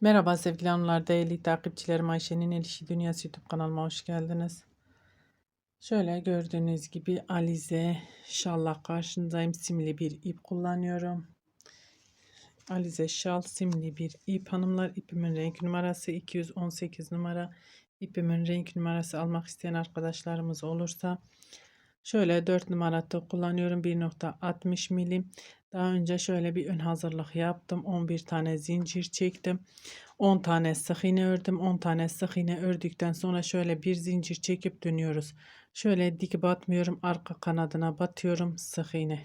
Merhaba sevgili hanımlar, değerli takipçilerim Ayşe'nin El İşi Dünyası YouTube kanalıma hoş geldiniz. Şöyle gördüğünüz gibi Alize şalla karşınızdayım. Simli bir ip kullanıyorum. Alize şal simli bir ip hanımlar. İpimin renk numarası 218 numara. İpimin renk numarası almak isteyen arkadaşlarımız olursa şöyle 4 numarada kullanıyorum. 1.60 milim. Daha önce şöyle bir ön hazırlık yaptım. 11 tane zincir çektim. 10 tane sık iğne ördüm. 10 tane sık iğne ördükten sonra şöyle bir zincir çekip dönüyoruz. Şöyle dik batmıyorum. Arka kanadına batıyorum. Sık iğne.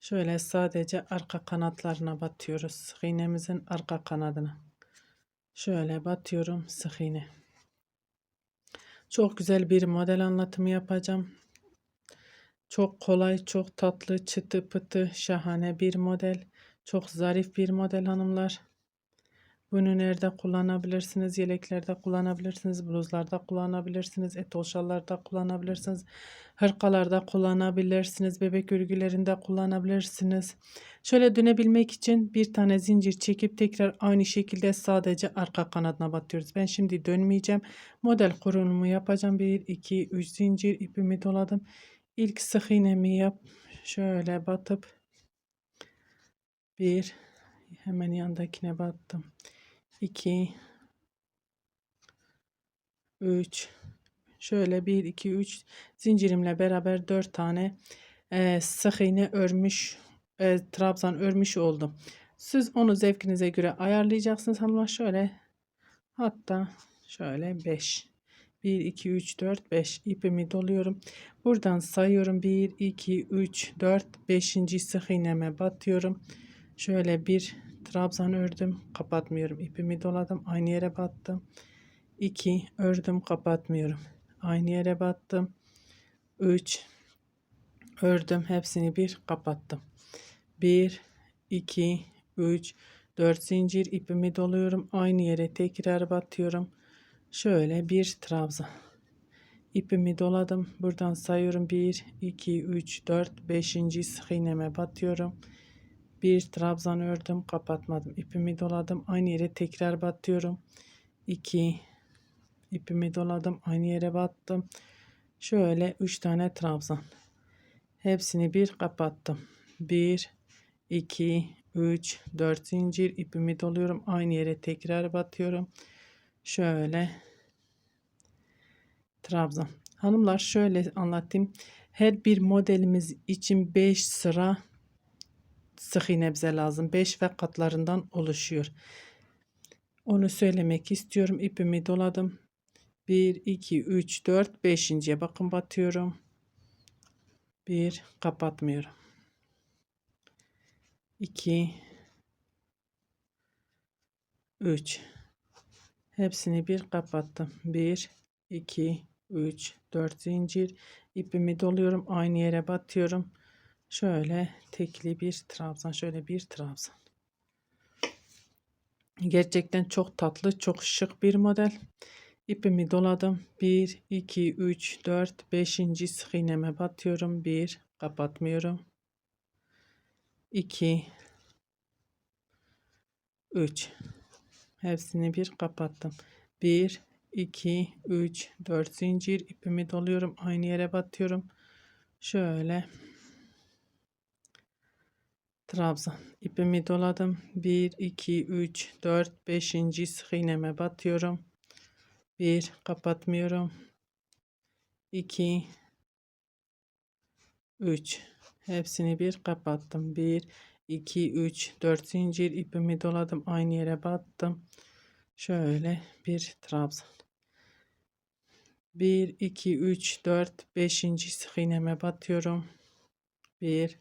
Şöyle sadece arka kanatlarına batıyoruz. Sık iğnemizin arka kanadına. Şöyle batıyorum. Sık iğne. Çok güzel bir model anlatımı yapacağım. Çok kolay, çok tatlı, çıtı pıtı, şahane bir model. Çok zarif bir model hanımlar. Bunu nerede kullanabilirsiniz? Yeleklerde kullanabilirsiniz, bluzlarda kullanabilirsiniz, etol şallarda kullanabilirsiniz, hırkalarda kullanabilirsiniz, bebek örgülerinde kullanabilirsiniz. Şöyle dönebilmek için bir tane zincir çekip tekrar aynı şekilde sadece arka kanadına batıyoruz. Ben şimdi dönmeyeceğim. Model kurulumu yapacağım. 1, 2, 3 zincir ipimi doladım. İlk sık iğnemi yap. Şöyle batıp bir hemen yandakine battım. 2 3 şöyle 1 2 3 zincirimle beraber 4 tane e, sık iğne örmüş e, trabzan örmüş oldum. Siz onu zevkinize göre ayarlayacaksınız hanımlar. Şöyle hatta şöyle 5 1 2 3 4 5 ipimi doluyorum. Buradan sayıyorum. 1 2 3 4 5. sık iğneme batıyorum. Şöyle bir trabzan ördüm, kapatmıyorum. İpimi doladım, aynı yere battım. 2 ördüm, kapatmıyorum. Aynı yere battım. 3 ördüm, hepsini bir kapattım. 1 2 3 4 zincir ipimi doluyorum. Aynı yere tekrar batıyorum. Şöyle bir trabzan. İpimi doladım. Buradan sayıyorum. 1, 2, 3, 4, 5. sık batıyorum. Bir trabzan ördüm. Kapatmadım. İpimi doladım. Aynı yere tekrar batıyorum. 2, ipimi doladım. Aynı yere battım. Şöyle 3 tane trabzan. Hepsini bir kapattım. 1, 2, 3, 4 zincir ipimi doluyorum. Aynı yere tekrar batıyorum. Şöyle Trabzan. Hanımlar şöyle anlatayım. Her bir modelimiz için 5 sıra sık iğne bize lazım. 5 ve katlarından oluşuyor. Onu söylemek istiyorum. İpimi doladım. 1, 2, 3, 4, 5.ye bakın batıyorum. 1 kapatmıyorum. 2 3 Hepsini bir kapattım. 1 2 3 4 zincir ipimi doluyorum. Aynı yere batıyorum. Şöyle tekli bir trabzan. Şöyle bir trabzan. Gerçekten çok tatlı, çok şık bir model. İpimi doladım. 1, 2, 3, 4, 5. sık iğneme batıyorum. 1, kapatmıyorum. 2, 3. Hepsini bir kapattım. 1, 2, 3, 4 zincir ipimi doluyorum. Aynı yere batıyorum. Şöyle trabzan ipimi doladım. 1, 2, 3, 4, 5. sık iğneme batıyorum. 1 kapatmıyorum. 2 3 hepsini bir kapattım. 1 2 3 4 zincir ipimi doladım. Aynı yere battım. Şöyle bir trabzan. 1 2 3 4 5. sık iğneme batıyorum. 1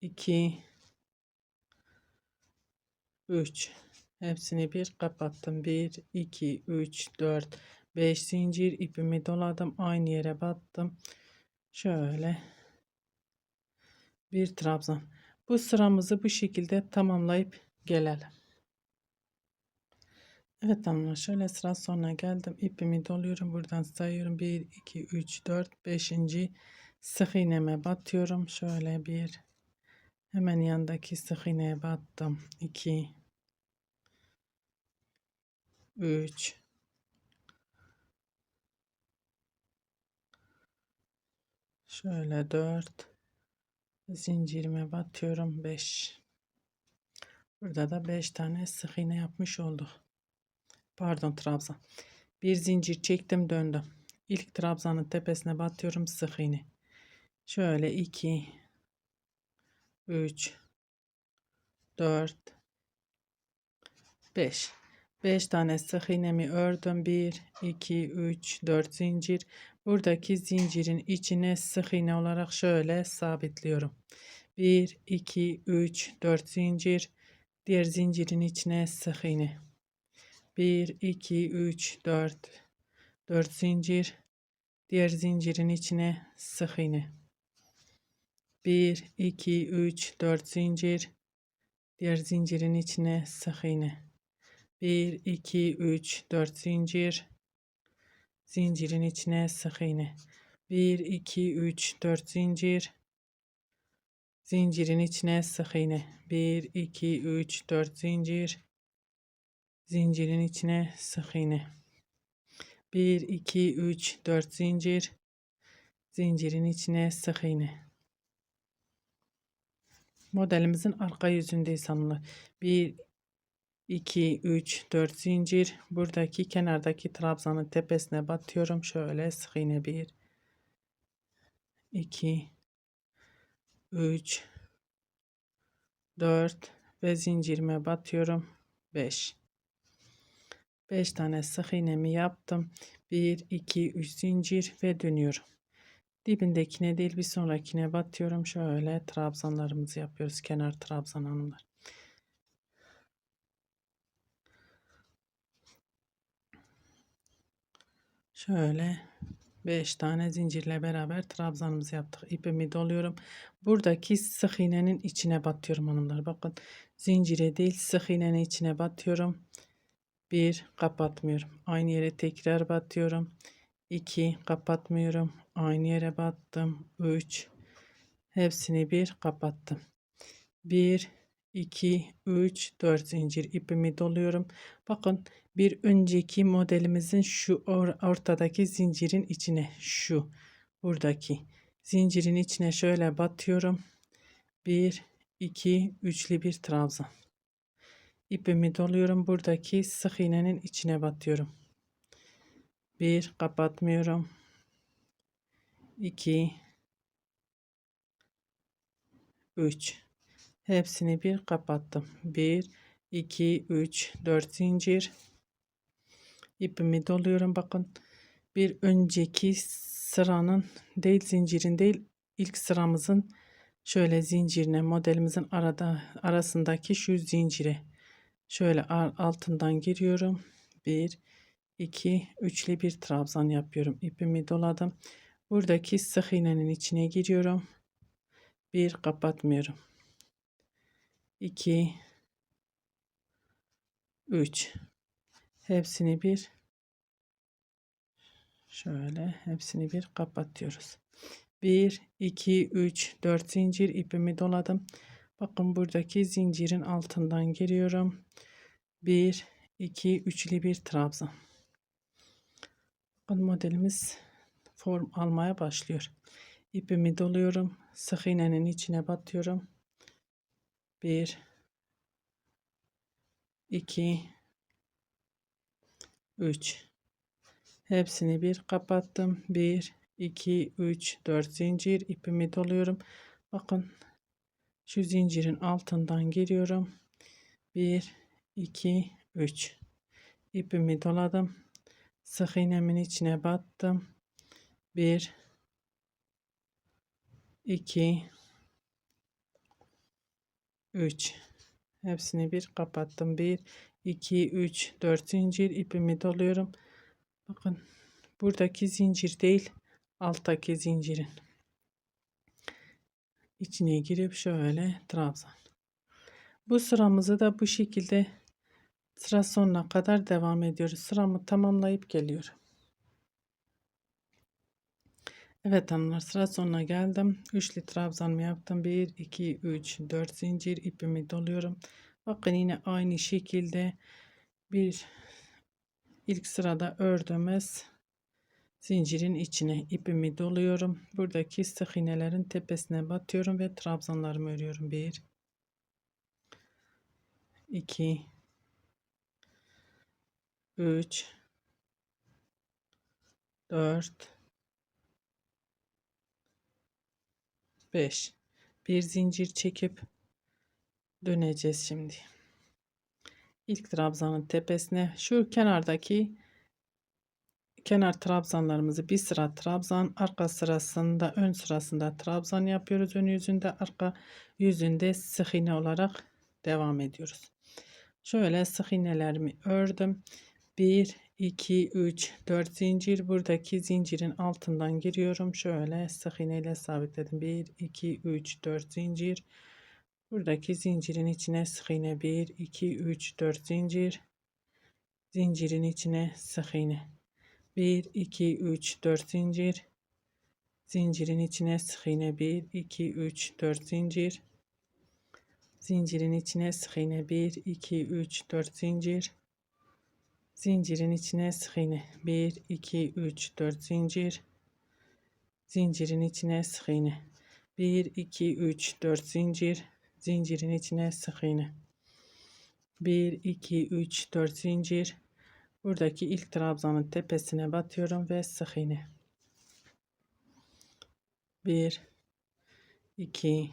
2 3 hepsini bir kapattım. 1 2 3 4 5 zincir ipimi doladım. Aynı yere battım. Şöyle bir trabzan. Bu sıramızı bu şekilde tamamlayıp gelelim. Evet tamam şöyle sıra sonuna geldim. İpimi doluyorum. Buradan sayıyorum. 1, 2, 3, 4, 5. sık iğneme batıyorum. Şöyle bir Hemen yandaki sık iğneye battım. 2 3 Şöyle 4 zincirime batıyorum 5 Burada da 5 tane sık iğne yapmış olduk. Pardon trabzan. Bir zincir çektim döndüm. İlk trabzanın tepesine batıyorum sık iğne. Şöyle 2 3 4 5 5 tane sık iğnemi ördüm. 1 2 3 4 zincir. Buradaki zincirin içine sık iğne olarak şöyle sabitliyorum. 1 2 3 4 zincir. Diğer zincirin içine sık iğne. 1 2 3 4 4 zincir. Diğer zincirin içine sık iğne. 1 2 3 4 zincir. Diğer zincirin içine sık iğne 1 2 3 4 zincir. Zincirin içine sık iğne. 1 2 3 4 zincir. Zincirin içine sık iğne. 1 2 3 4 zincir. Zincirin içine sık iğne. 1 2 3 4 zincir. Zincirin içine sık iğne. Modelimizin arka yüzündeyiz hanımlar. 1 2 3 4 zincir. Buradaki kenardaki trabzanın tepesine batıyorum. Şöyle sık iğne 1 2 3 4 ve zincirime batıyorum. 5 5 tane sık iğnemi yaptım. 1 2 3 zincir ve dönüyorum. Dibindekine değil bir sonrakine batıyorum. Şöyle trabzanlarımızı yapıyoruz. Kenar trabzan hanımlar Şöyle 5 tane zincirle beraber trabzanımızı yaptık. İpimi doluyorum. Buradaki sık iğnenin içine batıyorum hanımlar. Bakın zincire değil sık iğnenin içine batıyorum. 1 kapatmıyorum. Aynı yere tekrar batıyorum. 2 kapatmıyorum. Aynı yere battım. 3 hepsini bir kapattım. 1 2 3 4 zincir ipimi doluyorum. Bakın bir önceki modelimizin şu or ortadaki zincirin içine şu buradaki zincirin içine şöyle batıyorum. 1 2 üçlü bir trabzan. İpimi doluyorum. Buradaki sık iğnenin içine batıyorum. 1 kapatmıyorum. 2 3 hepsini bir kapattım. 1 2 3 4 zincir. İpimi doluyorum bakın. Bir önceki sıranın değil zincirin değil ilk sıramızın şöyle zincirine modelimizin arada arasındaki şu zincire şöyle altından giriyorum. 1 2 üçlü bir trabzan yapıyorum. İpimi doladım. Buradaki sık iğnenin içine giriyorum. Bir kapatmıyorum 2 3 hepsini bir şöyle hepsini bir kapatıyoruz. 1 2 3 4 zincir ipimi doladım. Bakın buradaki zincirin altından giriyorum. 1 2 üçlü bir trabzan. Bakın modelimiz form almaya başlıyor. İpimi doluyorum sık iğnenin içine batıyorum 1 2 3 hepsini bir kapattım. 1 2 3 4 zincir ipimi doluyorum. Bakın şu zincirin altından giriyorum. 1 2 3 ipimi doladım. Sık iğnemin içine battım. 1 2 3 hepsini bir kapattım. 1 2 3 4 zincir ipimi doluyorum. Bakın buradaki zincir değil alttaki zincirin. İçine girip şöyle trabzan. Bu sıramızı da bu şekilde sıra sonuna kadar devam ediyoruz. Sıramı tamamlayıp geliyorum Evet hanımlar sıra sonuna geldim. Üçlü trabzanımı yaptım. 1, 2, 3, 4 zincir ipimi doluyorum. Bakın yine aynı şekilde bir ilk sırada ördüğümüz zincirin içine ipimi doluyorum. Buradaki sık iğnelerin tepesine batıyorum ve trabzanlarımı örüyorum. 1 2 3 4 5 bir zincir çekip döneceğiz şimdi. İlk trabzanın tepesine şu kenardaki kenar trabzanlarımızı bir sıra trabzan arka sırasında ön sırasında trabzan yapıyoruz. Ön yüzünde arka yüzünde sık iğne olarak devam ediyoruz. Şöyle sık iğnelerimi ördüm. 1 2 3 4 zincir buradaki zincirin altından giriyorum. Şöyle sık iğne ile sabitledim. 1 2 3 4 zincir. Buradaki zincirin içine sık iğne 1 2 3 4 zincir. Zincirin içine sık iğne. 1 2 3 4 zincir. Zincirin içine sık iğne 1 2 3 4 zincir. Zincirin içine sık iğne 1 2 3 4 zincir zincirin içine sık iğne 1 2 3 4 zincir. Zincirin içine sık iğne 1 2 3 4 zincir. Zincirin içine sık iğne 1 2 3 4 zincir. Buradaki ilk trabzanın tepesine batıyorum ve sık iğne 1 2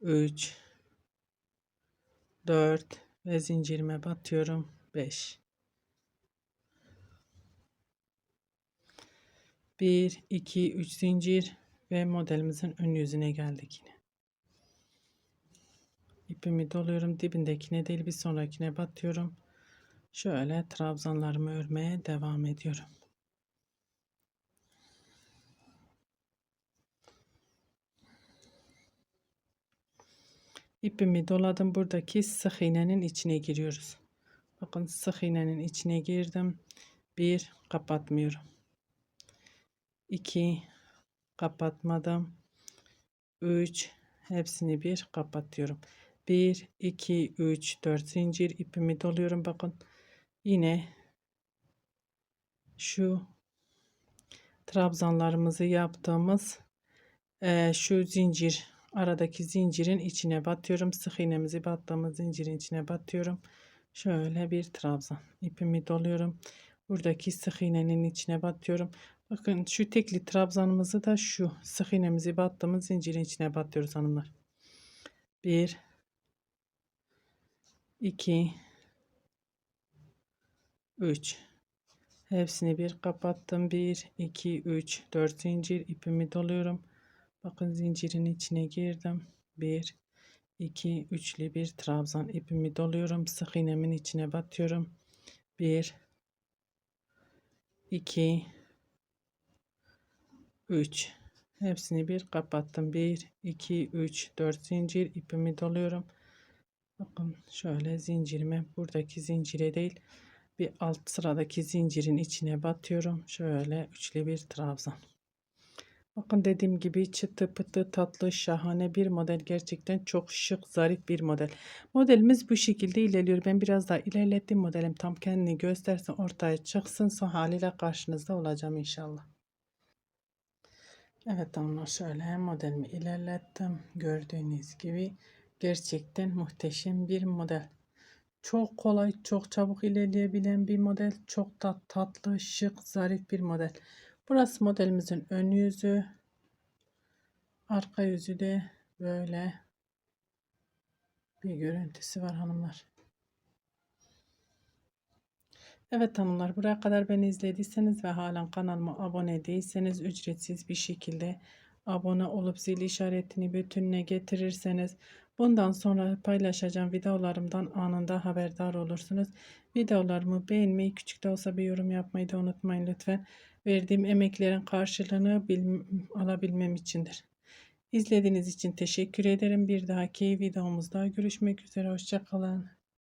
3 4 ve zincirime batıyorum 5 1 2 3 zincir ve modelimizin ön yüzüne geldik yine. İpimi doluyorum dibindekine değil bir sonrakine batıyorum. Şöyle trabzanlarımı örmeye devam ediyorum. İpimi doladım. Buradaki sık iğnenin içine giriyoruz Bakın sık iğnenin içine girdim. Bir kapatmıyorum. 2 kapatmadım. 3 hepsini bir kapatıyorum. 1 2 3 4 zincir ipimi doluyorum. Bakın yine şu trabzanlarımızı yaptığımız e, şu zincir aradaki zincirin içine batıyorum. Sık iğnemizi battığımız zincirin içine batıyorum. Şöyle bir trabzan ipimi doluyorum. Buradaki sık iğnenin içine batıyorum. Bakın şu tekli trabzanımızı da şu sık iğnemizi battığımız zincirin içine batıyoruz hanımlar. 1 2 3 Hepsini bir kapattım. 1 2 3 4 zincir ipimi doluyorum. Bakın zincirin içine girdim. 1 2 üçlü bir trabzan ipimi doluyorum. Sık iğnemin içine batıyorum. 1 2 3 hepsini bir kapattım. 1 2 3 4 zincir ipimi doluyorum. Bakın şöyle zincirime buradaki zincire değil bir alt sıradaki zincirin içine batıyorum. Şöyle üçlü bir trabzan Bakın dediğim gibi çıtı pıtı tatlı şahane bir model. Gerçekten çok şık zarif bir model. Modelimiz bu şekilde ilerliyor. Ben biraz daha ilerlettim modelim tam kendini göstersin ortaya çıksın. Son haliyle karşınızda olacağım inşallah. Evet tamam şöyle modelimi ilerlettim. Gördüğünüz gibi gerçekten muhteşem bir model. Çok kolay, çok çabuk ilerleyebilen bir model. Çok da tatlı, şık, zarif bir model. Burası modelimizin ön yüzü. Arka yüzü de böyle bir görüntüsü var hanımlar. Evet hanımlar buraya kadar beni izlediyseniz ve halen kanalıma abone değilseniz ücretsiz bir şekilde abone olup zil işaretini bütününe getirirseniz bundan sonra paylaşacağım videolarımdan anında haberdar olursunuz. Videolarımı beğenmeyi küçük de olsa bir yorum yapmayı da unutmayın lütfen verdiğim emeklerin karşılığını alabilmem içindir. İzlediğiniz için teşekkür ederim. Bir dahaki videomuzda görüşmek üzere. Hoşçakalın.